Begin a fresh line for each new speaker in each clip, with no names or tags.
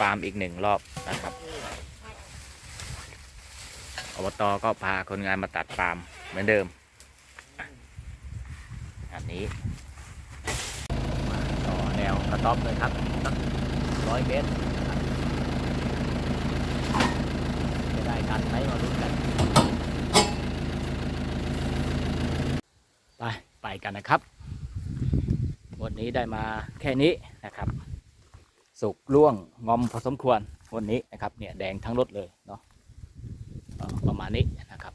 ปาล์มอีกหนึ่งรอบนะครับอบตก็พาคนงานมาตัดปาล์มเหมือนเดิม อันนี้มาต่อแนวกระต๊อบเลยครับสักร้อยเมตรจะได้กันไหมมาลุ้นกัน ไป ไปกันนะครับ วันนี้ได้มาแค่นี้นะครับ สุกล่วงงอมพอสมควรวันนี้นะครับเนี่ยแดงทั้งรถเลยเนาะประมาณนี้นะครับ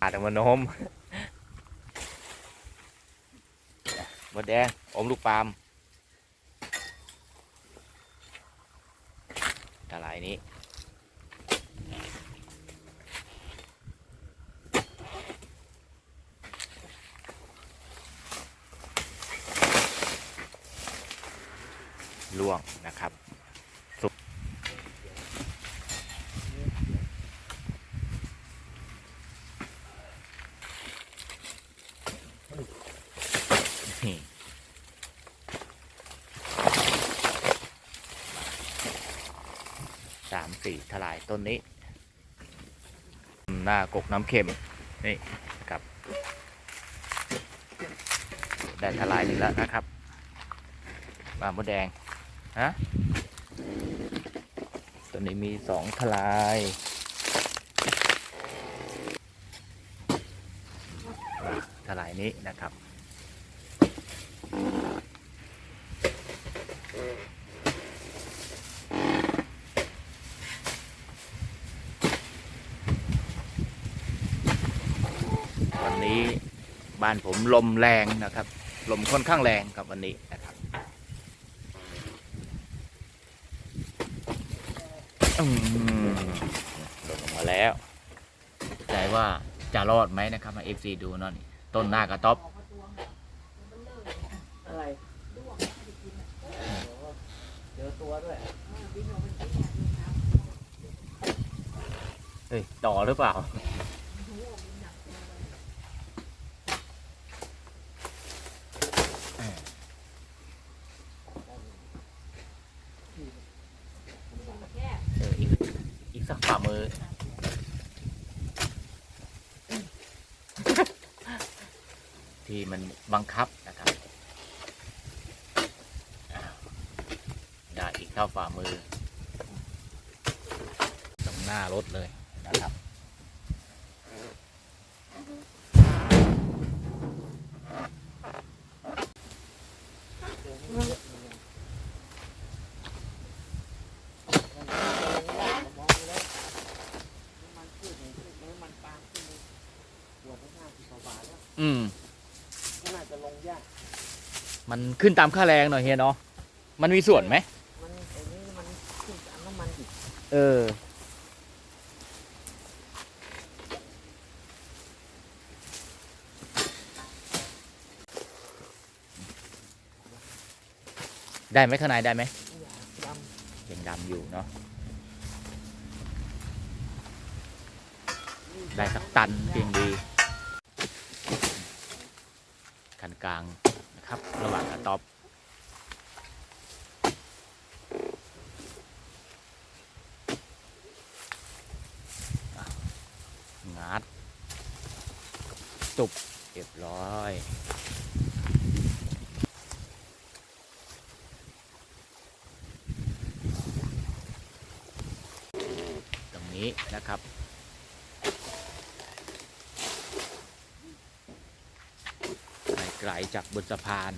อาดมาโน้มมดแดงอมลูกปาล์มตลายนี้ ล่วงนะครับ สุก นี่สามสี่ทลายต้นนี้ หน้ากกน้ำเค็ม นี่ครับ ได้ทลายหนึ่งแล้วนะครับปลามดแดง ฮะตัวนี้มีสองทลายทลายนี้นะครับ วั นนี้บ้านผมลมแรงนะครับ ลมค่อนข้างแรงครับวันนี้นะครับอืมลงมาแล้ว ใจว่าจะรอดไหมนะครับมาเอฟซีดูเนาะนี่ต้นหน้ากระต๊อบ
อะไรเจอตัวด้วย
เฮ้ยต่อหรือเปล่า เอออีกอีกสัก ฝ่ามือ ที่มันบังคับนะครับได้อีกเท่าฝ่ามือ ตรงหน้ารถเลยนะครับ
มันขึ้นเนี่ยขึ้นเนื้อมันปาล์มขึ้นเลยปวดทั้งห้าสิบกว่าบาทแล้ว
อืม
ก็น่าจะลงยาก
มันขึ้นตามค่าแรงหน่อยเฮียเนาะ มันมีส่วนไหม
มันไอ้นี่มันขึ้นจากน้ำมันดิบ
เออ ได้ไหมข้างในได้ไหม
ด
ยังดำอยู่เนาะได้สักตันเพียงดีคัน กลางนะครับ ระหว่างกระต๊อบงัดตุบเรียบร้อยตรงนี้นะครับ ไกลๆ จากบนสะพาน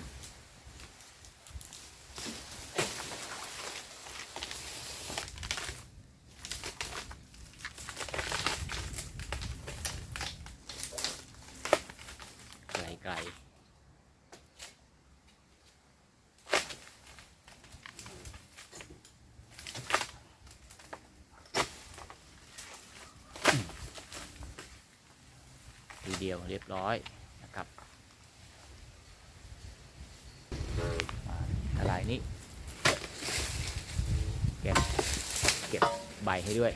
ไกลๆทีเดียวเรียบร้อย ใบให้ด้วย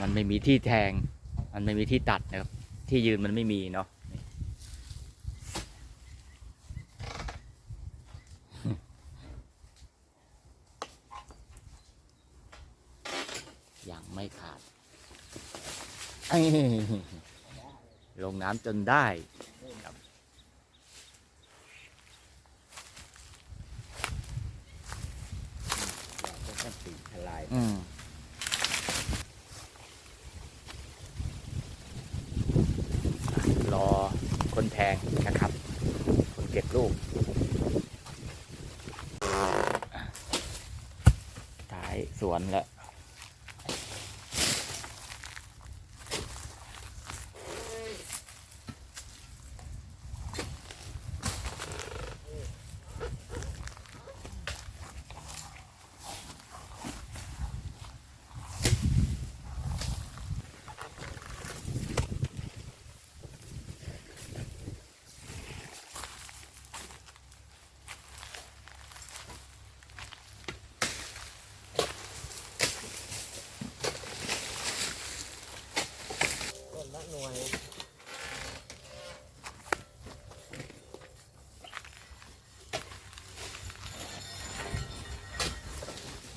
มันไม่มีที่แทง มันไม่มีที่ตัดนะครับ ที่ยืนมันไม่มีเนาะ จนได้ครับ
อยากจะสีทลาย
อืมรอคนแทงนะครับ คนเก็บลูกท้ายสวนแล้ว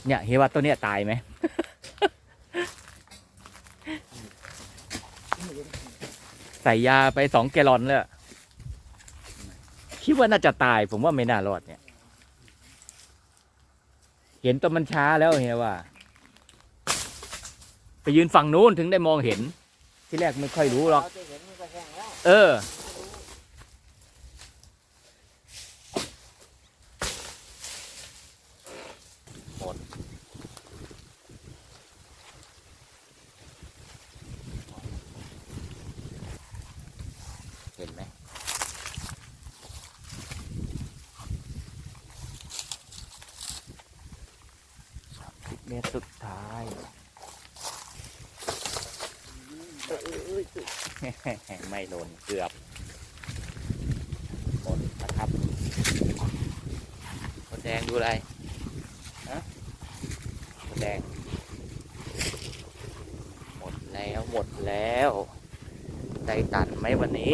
เนี่ยเฮียว่าต้นเนี้ยตายไหมใส่ยาไปสองแกลอนเลยคิดว่าน่าจะตาย ผมว่าไม่น่ารอดเนี่ย เห็นต้นมันช้าแล้วเฮียว่า ไปยืนฝั่งนู้นถึงได้มองเห็น ที่แรกไม่ค่อยรู้หรอก
เอ
อ หมด เห็นไหมสามสิบเมตรสุดท้าย ไม่หล่นเกือบหมดนะครับคนแดงดูอะไรฮะคนแดง หมดแล้วหมดแล้วได้ตัดไหมวันนี้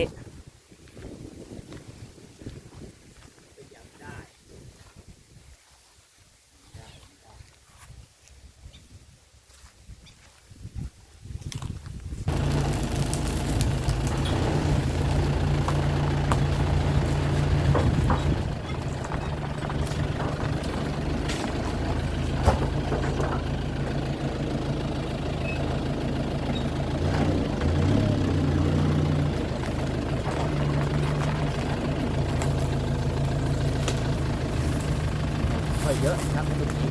ค่อยเยอะครับทุกที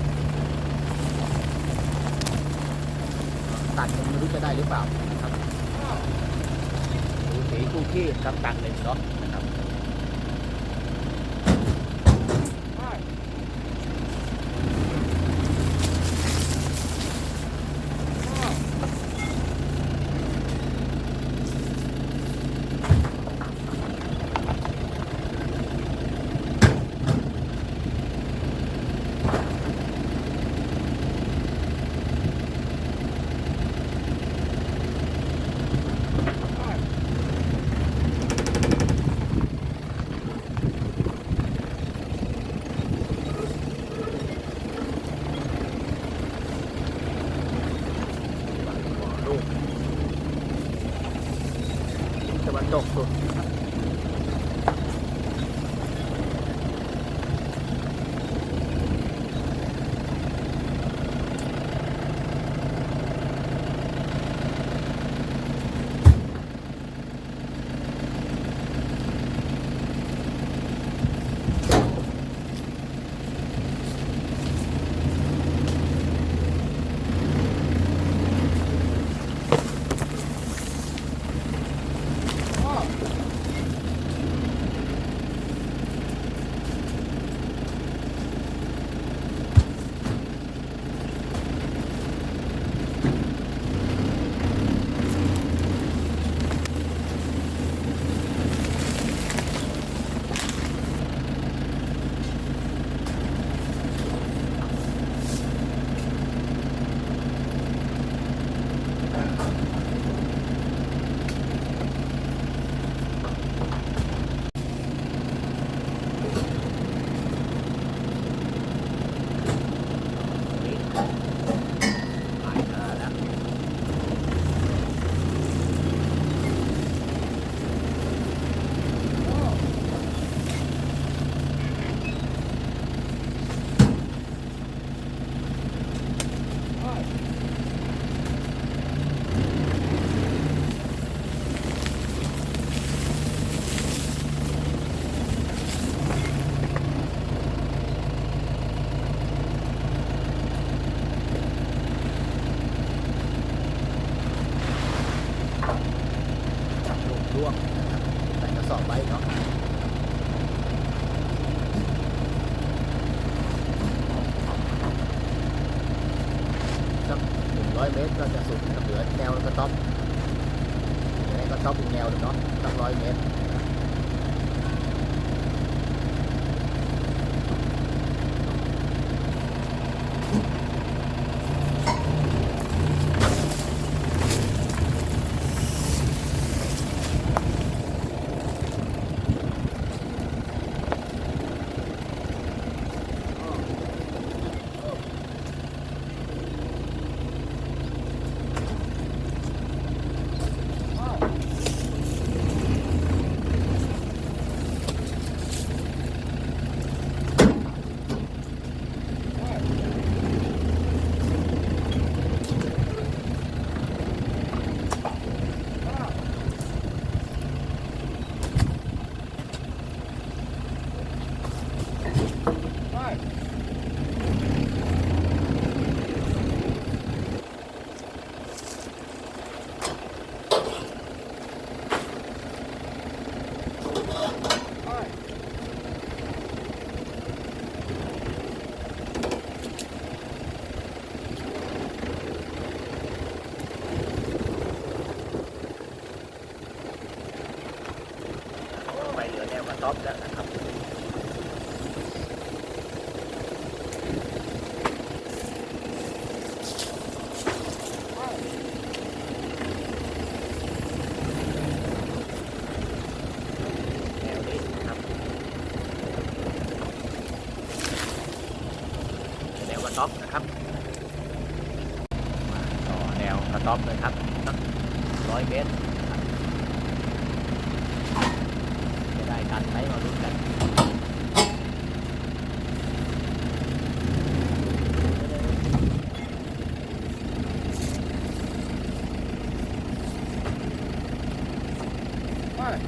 ตัดยังไม่รู้จะได้หรือเปล่านะครับดูสีคู่ขี้ครับตัดหนึ่งเนาะ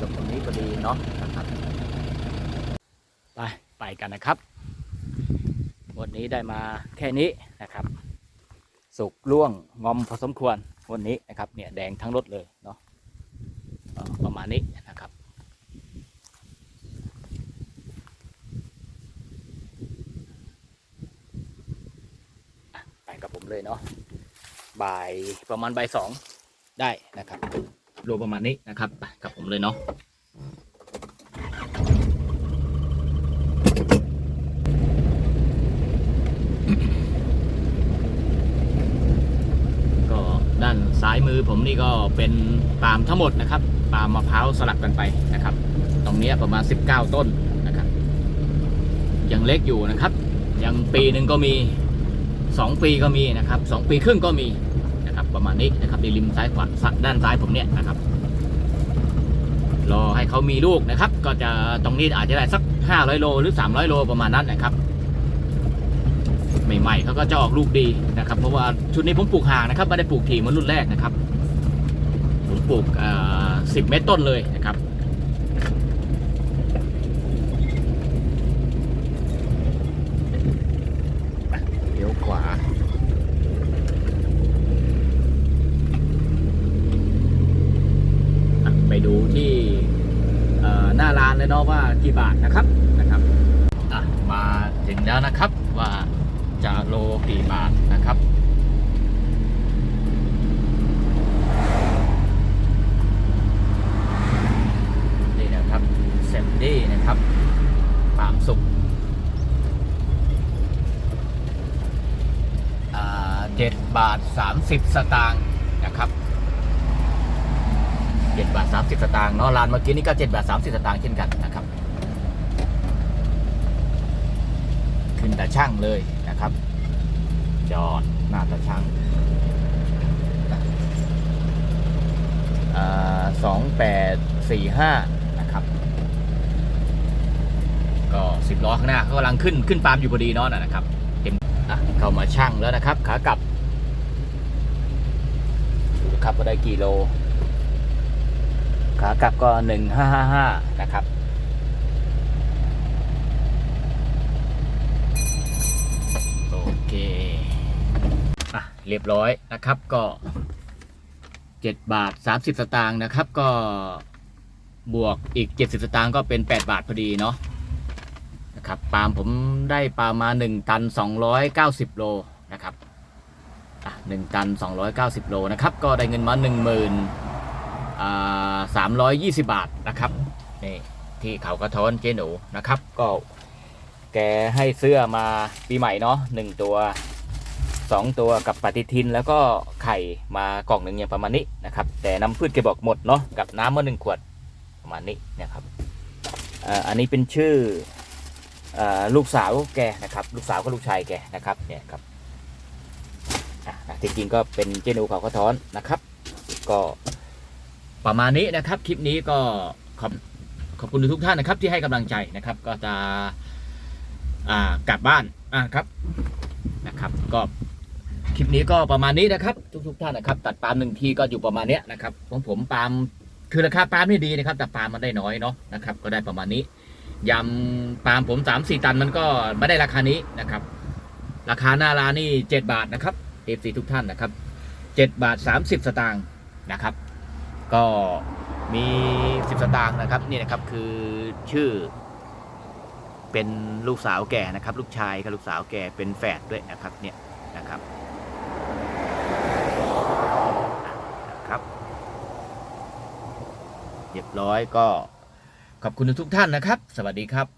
จบตรงนี้ก็ดีเนาะนะครับไปไปกันนะครับ วันนี้ได้มาแค่นี้นะครับ สุกล่วงงอมพอสมควรวันนี้นะครับเนี่ยแดงทั้งรถเลยเนาะประมาณนี้นะครับไปกับผมเนาะบ่ายประมาณบ่ายสอง ได้นะครับรวมประมาณนี้นะครับไปกับผมเลยเนาะก็ด้านซ้ายมือผมนี่ก็เป็นปาล์มทั้งหมดนะครับปาล์มมะพร้าวสลับกันไปนะครับ ตรงนี้ประมาณ 19 ต้นนะครับ ยังเล็กอยู่นะครับ ยังปีหนึ่งก็มี 2 ปีก็มีนะครับ 2 ปีครึ่งก็มี ประมาณนี้นะครับในริมซ้ายขวาด้านซ้ายผมเนี่ยนะครับ รอให้เขามีลูกนะครับ ก็จะตรงนี้อาจจะได้สัก 500 โลหรือ 300 โลประมาณนั้นนะครับใหม่ๆเขาก็จะออกลูกดีนะครับ เพราะว่าชุดนี้ผมปลูกห่างนะครับไม่ได้ปลูกถี่เหมือนรุ่นแรกนะครับผมปลูกสิบเมตรต้นเลยนะครับ เลี้ยวขวา อะไปดูที่เอ่อหน้าร้านเลยเนาะว่า กี่บาทนะครับนะครับอะมาถึงแล้วนะครับว่าจะโลกี่บาทนะครับนี่นะครับเซมดี้นะครับปามสุกอ่าเจ็ดบาทสามสิบสตางค์นะครับเจ็ดบาทสามสิบสตางค์เนาะร้านเมื่อกี้นี่ก็เจ็ดบาทสามสิบสตางค์เช่นกันนะครับ ขึ้นตาช่างเลยนะครับ จอดหน้าตาช่างสองแปดสี่ห้านะครับ ก็สิบล้อข้างหน้าเขากำลังขึ้นขึ้นปาล์มอยู่พอดีเนาะนะครับเต็มเข้ามาช่างแล้วนะครับ ขากลับดูนะครับว่าได้กี่โล ขากลับก็หนึ่งห้าห้าห้านะครับ โอ เคอะเรียบร้อยนะครับก็7บาท30สตางค์นะครับ ก็บวกอีก70สตางค์ก็เป็น8บาทพอดีเนาะนะครับปาล์มผมได้ปาล์มมา1ตัน290โลนะครับอะ1ตัน290โลนะครับ ก็ได้เงินมา1 0 0 0 0อ่า320บาทนะครับนี่ที่เขากระท้อนเจหนูนะครับ ก็ แกให้เสื้อมาปีใหม่เนาะหนึ่งตัวสองตัวกับปฏิทินแล้วก็ไข่มากล่องหนึ่งอย่างประมาณนี้นะครับ แต่น้ำพืชแกบอกหมดเนาะกับน้ำมาหนึ่งขวดประมาณนี้นะครับอันนี้เป็นชื่ออลูกสาวแกนะครับ ลูกสาวกับลูกชายแกนะครับเนี่ยครับจริงๆก็เป็นเจนูเขากระท้อนนะครับ ก็ประมาณนี้นะครับ คลิปนี้ก็ขอบขอบคุณทุกท่านนะครับ ที่ให้กำลังใจนะครับ ก็จะ อ่ากลับบ้านอ่าครับนะครับ ก็คลิปนี้ก็ประมาณนี้นะครับ ทุกทุกๆท่านนะครับ ตัดปาล์มหนึ่งทีก็อยู่ประมาณเนี้ยนะครับของผมปาล์มคือราคาปาล์มนี่ดีนะครับ แต่ปาล์มมันได้น้อยเนาะนะครับ ก็ได้ประมาณนี้ยำปาล์มผมสามสี่ตันมันก็ไม่ได้ราคานี้นะครับ ราคาหน้าร้านนี่เจ็ดบาทนะครับเอฟซีทุกท่านนะครับเจ็ดบาทสามสิบสตางค์นะครับ ก็มีสิบสตางค์นะครับนี่นะครับคือชื่อ เป็นลูกสาวแก่นะครับ ลูกชายกับลูกสาวแก่เป็นแฝดด้วยนะครับเนี่ยนะครับนะครับเรียบร้อยก็ขอบคุณทุกท่านนะครับ สวัสดีครับ